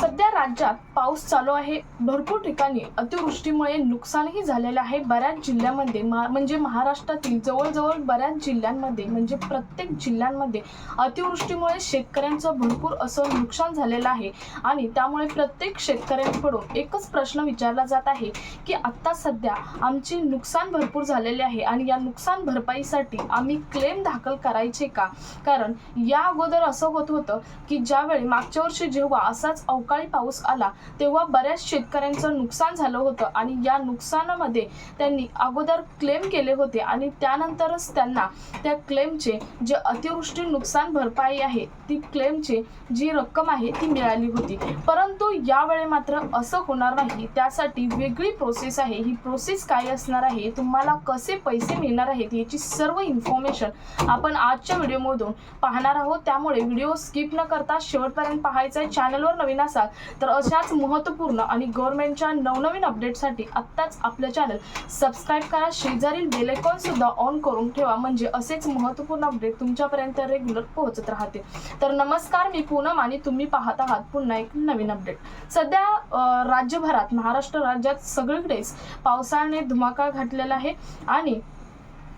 सध्या राज्यात पाऊस चालू आहे. भरपूर ठिकाणी अतिवृष्टीमुळे नुकसानही झालेलं आहे. बऱ्याच जिल्ह्यामध्ये मा म्हणजे महाराष्ट्रातील जवळजवळ बऱ्याच जिल्ह्यांमध्ये म्हणजे प्रत्येक जिल्ह्यांमध्ये अतिवृष्टीमुळे शेतकऱ्यांचं भरपूर असं नुकसान झालेलं आहे. आणि त्यामुळे प्रत्येक शेतकऱ्यांकडून एकच प्रश्न विचारला जात आहे की आत्ता सध्या आमचे नुकसान भरपूर झालेले आहे आणि या नुकसान भरपाईसाठी आम्ही क्लेम दाखल करायचे का? कारण या अगोदर असं होत होतं की ज्यावेळी मागच्या वर्षी जेव्हा असाच अवकाळी पाऊस आला तेव्हा बऱ्याच शेतकऱ्यांचं नुकसान झालं होतं आणि या नुकसानामध्ये त्यांनी अगोदर क्लेम केले होते आणि त्यानंतरच त्यांना त्या क्लेमचे जे अतिवृष्टी नुकसान भरपाई आहे ती क्लेमचे जी रक्कम आहे ती मिळाली होती. परंतु यावेळी मात्र असं होणार नाही. त्यासाठी वेगळी प्रोसेस आहे. ही प्रोसेस काय असणार आहे? तुम्हाला कसे पैसे मिळणार आहेत? याची सर्व इन्फॉर्मेशन आपण आजच्या व्हिडिओमधून पाहणार आहोत. त्यामुळे व्हिडिओ स्किप न करता शेवटपर्यंत पाहायचा आहे. चॅनलवर नवीन असाल तर अशाच महत्त्वपूर्ण आणि गव्हर्नमेंटच्या नवनवीन अपडेटसाठी आत्ताच आपलं चॅनल सबस्क्राईब करा. शेजारील बेलेकॉनसुद्धा ऑन करून ठेवा म्हणजे असेच महत्त्वपूर्ण अपडेट तुमच्यापर्यंत रेग्युलर पोहोचत राहते. तर नमस्कार मी पूनम आणि तुम्ही पाहत आहात पुन्हा एक नवीन अपडेट. सध्या राज्यभरात महाराष्ट्र राज्यात सगळीकडेच पावसाने धुमाकाळ घातलेला आहे आणि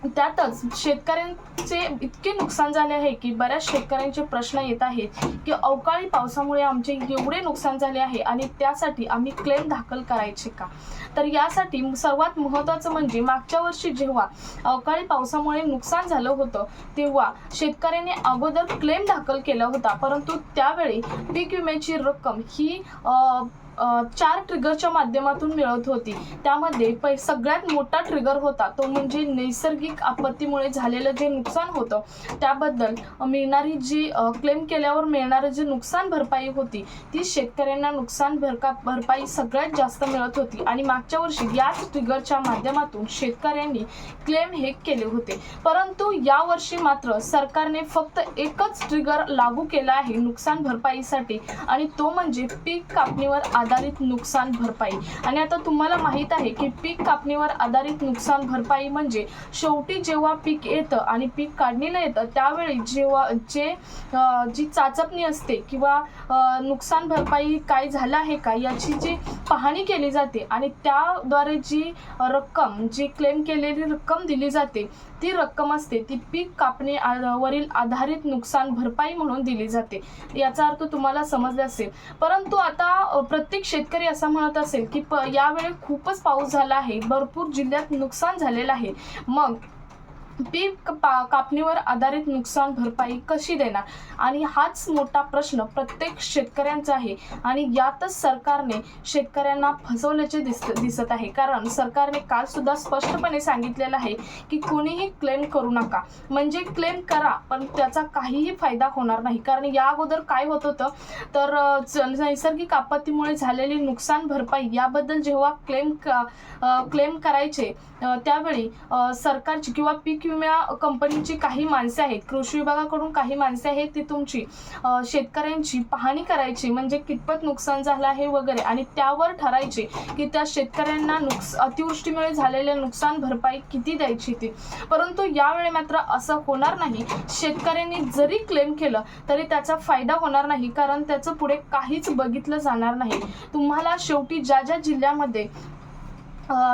त्यातच शेतकऱ्यांचे इतके नुकसान झाले आहे की बऱ्याच शेतकऱ्यांचे प्रश्न येत आहेत की अवकाळी पावसामुळे आमचे एवढे नुकसान झाले आहे आणि त्यासाठी आम्ही क्लेम दाखल करायचे का? तर यासाठी सर्वात महत्त्वाचं म्हणजे मागच्या वर्षी जेव्हा अवकाळी पावसामुळे नुकसान झालं होतं तेव्हा शेतकऱ्याने अगोदर क्लेम दाखल केला होता. परंतु त्यावेळी पीक विम्याची रक्कम ही चार ट्रिगरच्या माध्यमातून मिळत होती. त्यामध्ये पै सगळ्यात मोठा ट्रिगर होता तो म्हणजे नैसर्गिक आपत्तीमुळे झालेलं जे नुकसान होतं त्याबद्दल मिळणारी जी क्लेम केल्यावर मिळणारं जे नुकसान भरपाई होती ती शेतकऱ्यांना नुकसान भरका भरपाई सगळ्यात जास्त मिळत होती. आणि मागच्या वर्षी याच ट्रिगरच्या माध्यमातून शेतकऱ्यांनी क्लेम हे केले होते. परंतु यावर्षी मात्र सरकारने फक्त एकच ट्रिगर लागू केला आहे नुकसान भरपाईसाठी. आणि तो म्हणजे पीक कापणीवर आधारित आधारित नुकसान भरपाई. आणि आता तुम्हाला माहीत आहे की पीक कापणीवर आधारित नुकसान भरपाई म्हणजे शेवटी जेव्हा पीक येतं आणि पीक काढणीला येतं त्यावेळी जेव्हा जे जी चाचपणी असते किंवा नुकसान भरपाई काय झालं आहे का याची जी पाहणी केली जाते आणि त्याद्वारे जी रक्कम जी क्लेम केलेली रक्कम दिली जाते ती रक्कम असते ती पीक कापणी वरील आधारित नुकसान भरपाई म्हणून दिली जाते. याचा अर्थ तुम्हाला समजले असेल. परंतु आता प्रत्येक प्रत्येक शेतकरी असा म्हणत असेल की प यावेळी खूपच पाऊस झाला आहे. भरपूर जिल्ह्यात नुकसान झालेलं आहे. मग पीक पा कापणीवर आधारित नुकसान भरपाई कशी देणार? आणि हाच मोठा प्रश्न प्रत्येक शेतकऱ्यांचा आहे. आणि यातच सरकारने शेतकऱ्यांना फसवल्याचे दिस दिसत आहे. कारण सरकारने काल सुद्धा स्पष्टपणे सांगितलेलं आहे की कोणीही क्लेम करू नका. म्हणजे क्लेम करा पण त्याचा काहीही फायदा होणार नाही. कारण या अगोदर काय होत होतं? तर नैसर्गिक आपत्तीमुळे झालेली नुकसान भरपाई याबद्दल जेव्हा क्लेम क्लेम करायचे त्यावेळी सरकारची किंवा पीक विम्या कंपनीची काही माणसे आहेत कृषी विभागाकडून काही माणसे आहेत ती तुमची शेतकऱ्यांची पाहणी करायची म्हणजे कितपत नुकसान झालं आहे वगैरे आणि त्यावर ठरायचे की त्या शेतकऱ्यांना नुकस अतिवृष्टीमुळे झालेले नुकसान भरपाई किती द्यायची ती. परंतु यावेळी मात्र असं होणार नाही. शेतकऱ्यांनी जरी क्लेम केलं तरी त्याचा फायदा होणार नाही कारण त्याचं पुढे काहीच बघितलं जाणार नाही. तुम्हाला शेवटी ज्या ज्या जिल्ह्यामध्ये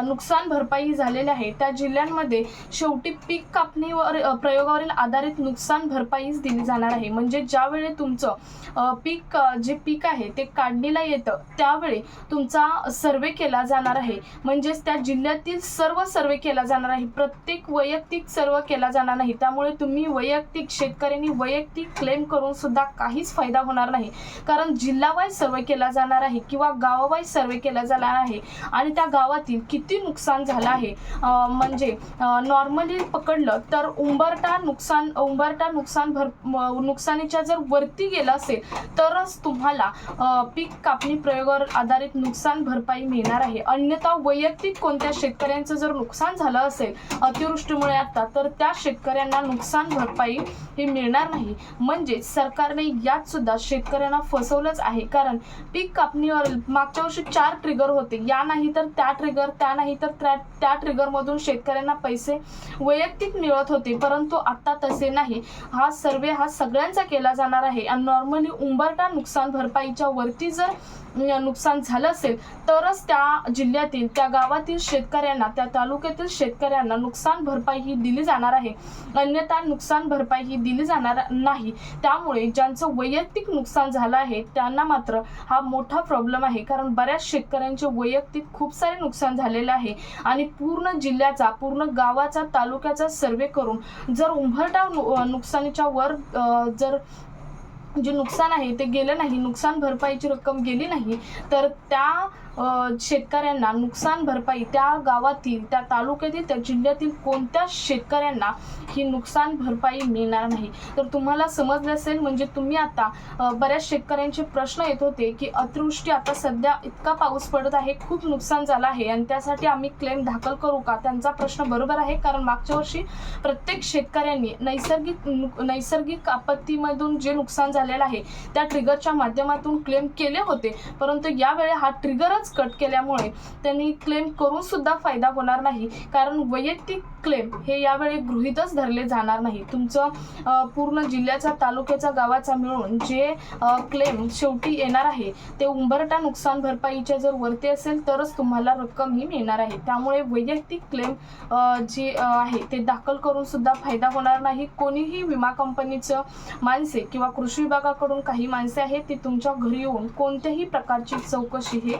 नुकसान भरपाई झालेली आहे. त्या जिल्ह्यांमध्ये शेवटी पीक कापणीवर प्रयोगावरील आधारित नुकसान भरपाईच दिली जाणार आहे. म्हणजे ज्यावेळी तुमचं पीक जे पीक आहे ते काढणीला येतं त्यावेळी तुमचा सर्वे केला जाणार आहे. म्हणजेच त्या जिल्ह्यातील सर्व सर्वे केला जाणार आहे. प्रत्येक वैयक्तिक सर्व केला जाणार नाही. त्यामुळे तुम्ही वैयक्तिक शेतकऱ्यांनी वैयक्तिक क्लेम करून सुद्धा काहीच फायदा होणार नाही. कारण जिल्हावाईज सर्वे केला जाणार आहे किंवा गावावाईज सर्वे केला जाणार आहे. आणि त्या गावातील किती नुकसान झालं आहे? म्हणजे नॉर्मली पकडलं तर उंबरटा नुकसान उंबरटा नुकसान भर नुकसानीच्या जर वरती गेलं असेल तरच तुम्हाला पीक कापणी प्रयोगावर आधारित नुकसान भरपाई मिळणार आहे. अन्यथा वैयक्तिक कोणत्या शेतकऱ्यांचं जर नुकसान झालं असेल अतिवृष्टीमुळे आता तर त्या शेतकऱ्यांना नुकसान भरपाई हे मिळणार नाही. म्हणजे सरकारने यात सुद्धा शेतकऱ्यांना फसवलंच आहे. कारण पीक कापणीवर मागच्या वर्षी चार ट्रिगर होते. या नाही तर त्या ट्रिगर ट्रिगर त्या नाही तर त्या त्या ट्रिगरमधून शेतकऱ्यांना पैसे वैयक्तिक मिळत होते. परंतु आता तसे नाही. हा सर्वे हा सगळ्यांचा केला जाणार आहे. आणि नॉर्मली उंबरटा नुकसान भरपाईच्या वरती जर नुकसान झालं असेल तरच त्या जिल्ह्यातील त्या गावातील शेतकऱ्यांना त्या तालुक्यातील शेतकऱ्यांना नुकसान भरपाई ही दिली जाणार आहे. अन्यथा नुकसान भरपाई ही दिली जाणार नाही. त्यामुळे ज्यांचं वैयक्तिक नुकसान झालं आहे त्यांना मात्र हा मोठा प्रॉब्लेम आहे. कारण बऱ्याच शेतकऱ्यांचे वैयक्तिक खूप सारे नुकसान झालेलं आहे. आणि पूर्ण जिल्ह्याचा पूर्ण गावाचा तालुक्याचा सर्वे करून जर उंभरटा नुकसानीच्या वर अं, जर जे नुकसान आहे ते गेलं नाही नुकसान भरपाईची रक्कम गेली नाही तर त्या शेतकऱ्यांना नुकसान भरपाई त्या गावातील त्या तालुक्यातील त्या जिल्ह्यातील कोणत्या शेतकऱ्यांना ही नुकसान भरपाई मिळणार नाही? तर तुम्हाला समजलं असेल म्हणजे तुम्ही आता बऱ्याच शेतकऱ्यांचे प्रश्न येत होते की अतिवृष्टी आता सध्या इतका पाऊस पडत आहे खूप नुकसान झालं आहे आणि त्यासाठी आम्ही क्लेम दाखल करू का? त्यांचा प्रश्न बरोबर आहे कारण मागच्या वर्षी प्रत्येक शेतकऱ्यांनी नैसर्गिक नु- नैसर्गिक आपत्तीमधून जे नुकसान झालेलं आहे त्या ट्रिगरच्या माध्यमातून क्लेम केले होते. परंतु यावेळी हा ट्रिगरच कट केल्यामुळे त्यांनी क्लेम करून सुद्धा फायदा होणार नाही. कारण वैयक्तिक क्लेम हे यावेळी गृहितच धरले जाणार नाही. तुमचं पूर्ण जिल्ह्याचा तालुक्याचा गावाचा मिळून जे क्लेम शेवटी येणार आहे ते उंबरटा नुकसान भरपाईच्या जर वरती असेल तरच तुम्हाला रक्कम ही मिळणार आहे. त्यामुळे वैयक्तिक क्लेम जे आहे ते दाखल करून सुद्धा फायदा होणार नाही. कोणीही विमा कंपनीचं माणसे किंवा कृषी विभागाकडून काही माणसे आहेत ती तुमच्या घरी येऊन कोणत्याही प्रकारची चौकशी हे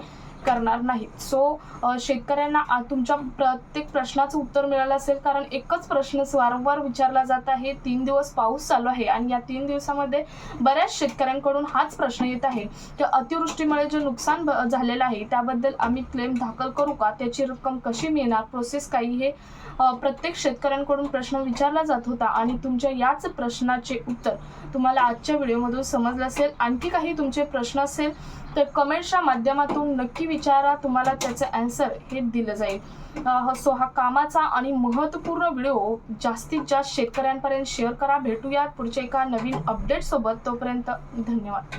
करणार नाहीत. सो शेतकऱ्यांना तुमच्या प्रत्येक प्रश्नाचं उत्तर मिळालं असेल कारण एकच प्रश्न वारंवार विचारला जात आहे तीन दिवस पाऊस चालू आहे आणि या तीन दिवसामध्ये बऱ्याच शेतकऱ्यांकडून हाच प्रश्न येत आहे की अतिवृष्टीमुळे जे नुकसान झालेलं आहे त्याबद्दल आम्ही क्लेम दाखल करू का? त्याची रक्कम कशी मिळणार? प्रोसेस काही हे प्रत्येक शेतकऱ्यांकडून प्रश्न विचारला जात होता आणि तुमच्या याच प्रश्नाचे उत्तर तुम्हाला आजच्या व्हिडिओमधून समजलं असेल. आणखी काही तुमचे प्रश्न असेल तर कमेंट्सच्या माध्यमातून नक्की विचारा तुम्हाला त्याचं अँसर हे दिलं जाईल. सो हा कामाचा आणि महत्त्वपूर्ण व्हिडिओ जास्तीत जास्त शेतकऱ्यांपर्यंत शेअर करा. भेटूया पुढच्या एका नवीन अपडेटसोबत तोपर्यंत धन्यवाद.